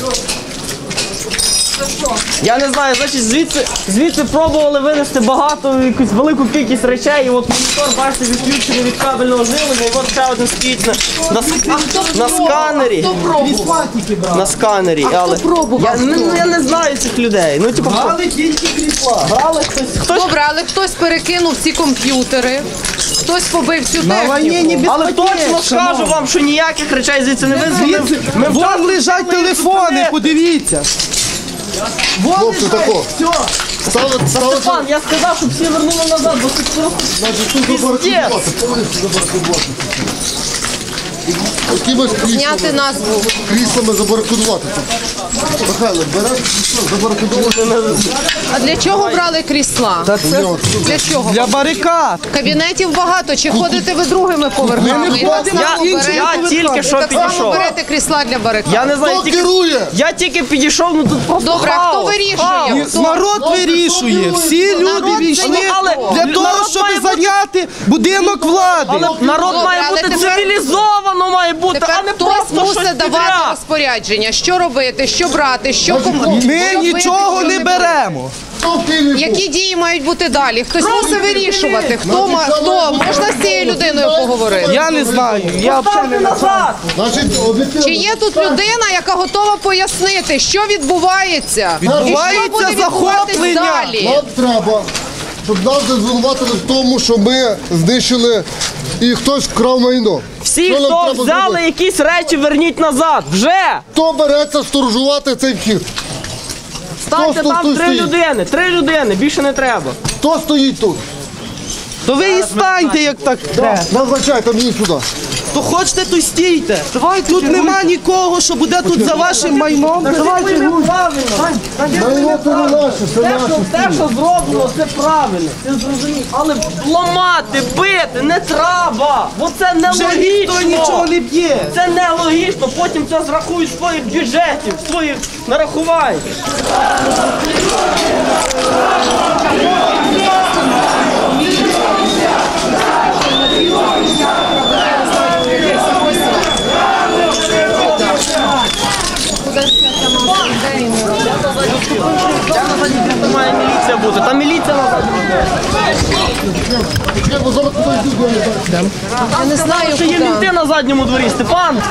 쭉. Я не знаю, значить звідси, звідси пробували винести багато, якусь велику кількість речей, і от монітор, бачите, відключений від кабельного живлення, і от ще один стоїть на, на, на сканері. Хто пробував? На сканері, але пробував? я, ну, я не знаю цих людей. Ну, типу, Але тільки крісла. брали хтось, хтось Добре, але хтось перекинув ці комп'ютери, хтось побив цю На війні не техніку. без Але точно скажу вам, що ніяких речей звідси не везли. Звідси, Ми вон вчасно лежать телефони, подивіться. Вон Хлопці, тако. все. Стало, стало, Степан, я сказав, щоб всі вернули назад, бо тут просто Значить, тут забаркодувати, повністю забаркодувати. Якимось Зняти кріслами, назву. кріслами тут. Михайло, береш крісло. А для чого брали крісла? Та це Для чого? для барикад. Кабінетів багато. Чи ходите ви другими поверхами? Ми не так ходимо, само я, берете- я тільки що так само підійшов. берете крісла для барикад. Я не знаю, Хто тільки, керує? я тільки підійшов, ну тут просто Добре, а хто хаос, вирішує? хаос. Хто? Народ вирішує. Всі люди це війшли. Але для того, щоб має бути- зайняти будинок влади. Але народ Добре, має але бути тепер- цивілізовано має бути, а Тепер не хтось просто щось мусить давати підряд. розпорядження, що робити, що брати, що кому. Ми що нічого не беремо. Які дії мають бути далі? Хтось мусить вирішувати. Хто ма- хто можна з цією людиною поговорити? Я не знаю. Я взагалі не назад! Значить, об'єктивно. Чи є тут людина, яка готова пояснити, що відбувається? І що Відбувається буде відбуватись захоплення. далі? Нам треба, щоб нас звинуватили в тому, що ми знищили і хтось вкрав майно. Всі, Що нам хто треба взяли зробити? якісь речі, верніть назад. Вже! Хто береться сторожувати цей вхід? Станьте Хто- хто- там хто три стоїть? людини, три людини, більше не треба. Хто стоїть тут? То ви і станьте, як так треба. Назначайте мені сюди. То хочете, то й стійте. Тут нема нікого, що буде тут за вашим майном. Давайте. Майно це не наше, це Те, наше. що, те, що зроблено, це правильно, це зрозуміло. Але ламати, бити не треба, бо це Вже ніхто нелогічно. нічого не б'є. Це нелогічно, потім це зрахують з своїх бюджетів, своїх нарахувань. Там має міліція бути, там міліція йду, я не знаю. Ще є мінти на задньому дворі, Степан.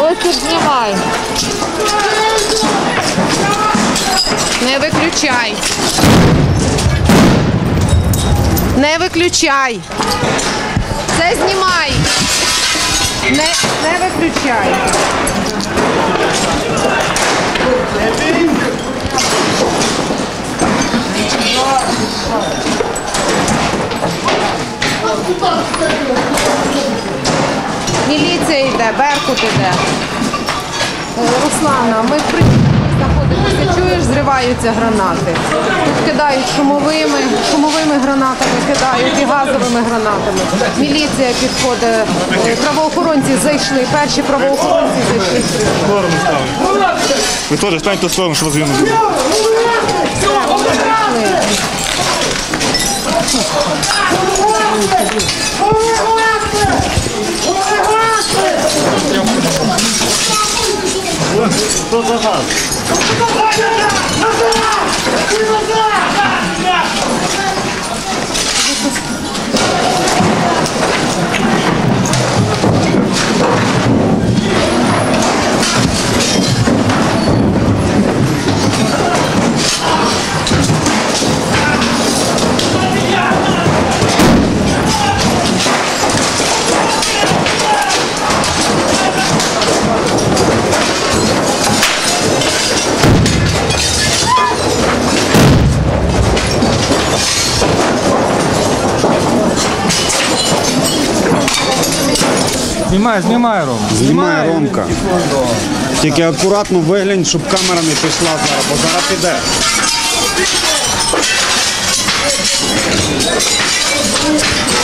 Ось тут знімай. Не виключай. Не виключай. Це знімай. Не, не виключай. Міліція йде, Беркут іде. Руслана, ми при знаходимося, чуєш, зриваються гранати. Тут кидають шумовими, шумовими гранатами, кидають і газовими гранатами. Міліція підходить, правоохоронці зайшли, перші правоохоронці зайшли. Ви теж станьте в сторону, щоб вас не було. Що Назад! газ? Знімай, знімай, Ром. Знімає Ромка. Тільки акуратно виглянь, щоб камера не пішла зараз, бо зараз піде. Thank you.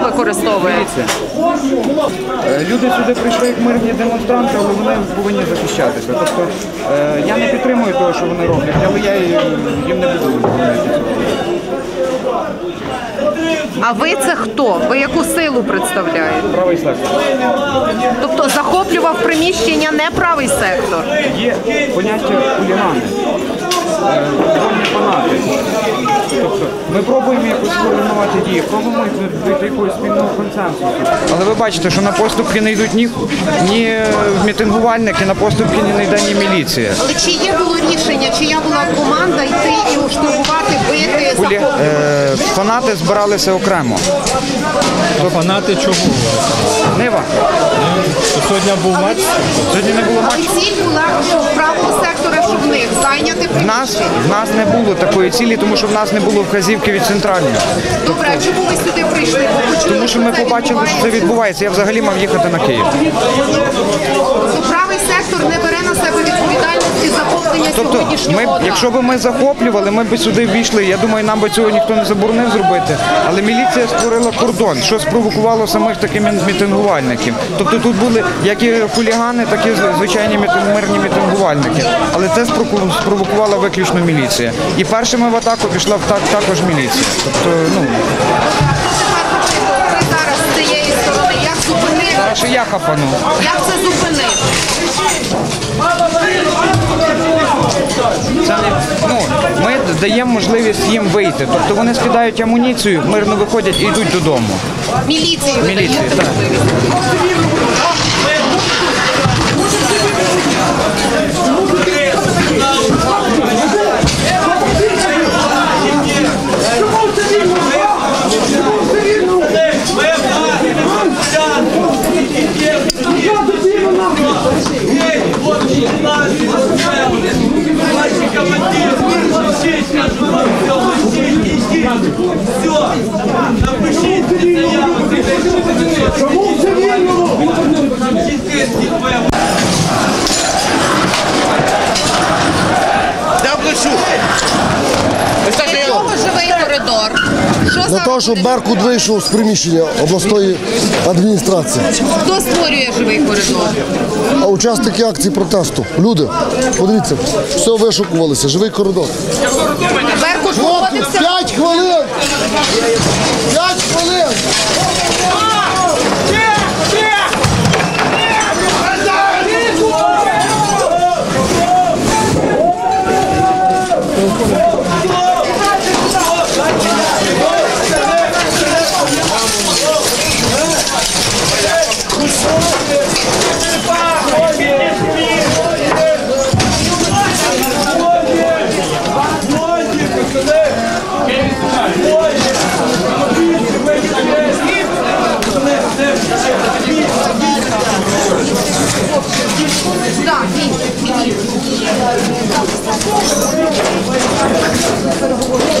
Хто використовує? Е, Люди сюди прийшли як мирні демонстранти, але вони повинні захищатися. Тобто е, я не підтримую того, що вони роблять, але я їм не буду цього. А ви це хто? Ви яку силу представляєте? Правий сектор. Тобто захоплював приміщення не правий сектор. Є поняття хулігани, е, фанати. Тобто ми пробуємо якось координувати дії, пробуємо дійти якогось спільного консенсусу. Але ви бачите, що на поступки не йдуть ні, ні мітингувальники, на поступки не йде ні міліція. Але чи є було рішення, чия була команда йти і штурмувати, бити, Хулі... Е, фанати збиралися окремо. Фанати чого? Нива. Сьогодні був матч. Сьогодні не було матчу. Але ціль була, що в правому секторі, щоб в них зайняти приміщення. В нас не було такої цілі, тому що в нас не було вказівки від центральної. Добре, а чому ви сюди прийшли? Почули, Тому що ми побачили, що це відбувається? відбувається. Я взагалі мав їхати на Київ. Правий сектор не бере на себе відповідальності за захоплення Тобто, сьогоднішнього ми, якщо б ми захоплювали, ми б сюди ввійшли. Я думаю, нам би цього ніхто не заборонив зробити. Але міліція створила кордон, що спровокувало самих таких мі- мітингувальників. Тобто тут були як і хулігани, так і звичайні мирні мітингувальники. Але це спровокувала виключно міліція. І першими в атаку пішла в так також міліція. Тобто, ну зараз з цієї сторони, як зупинити? зараз я хапану. Як це зупинити? Даємо можливість їм вийти. Тобто вони скидають амуніцію, мирно виходять і йдуть додому. Міліцію. Міліцію, так. Що Беркут вийшов з приміщення обласної адміністрації. хто створює живий коридор? А учасники акції протесту. Люди, подивіться, все вишукувалися, живий коридор. Беркут Хлопці, погодився. 5 хвилин! 5 хвилин! Переговори.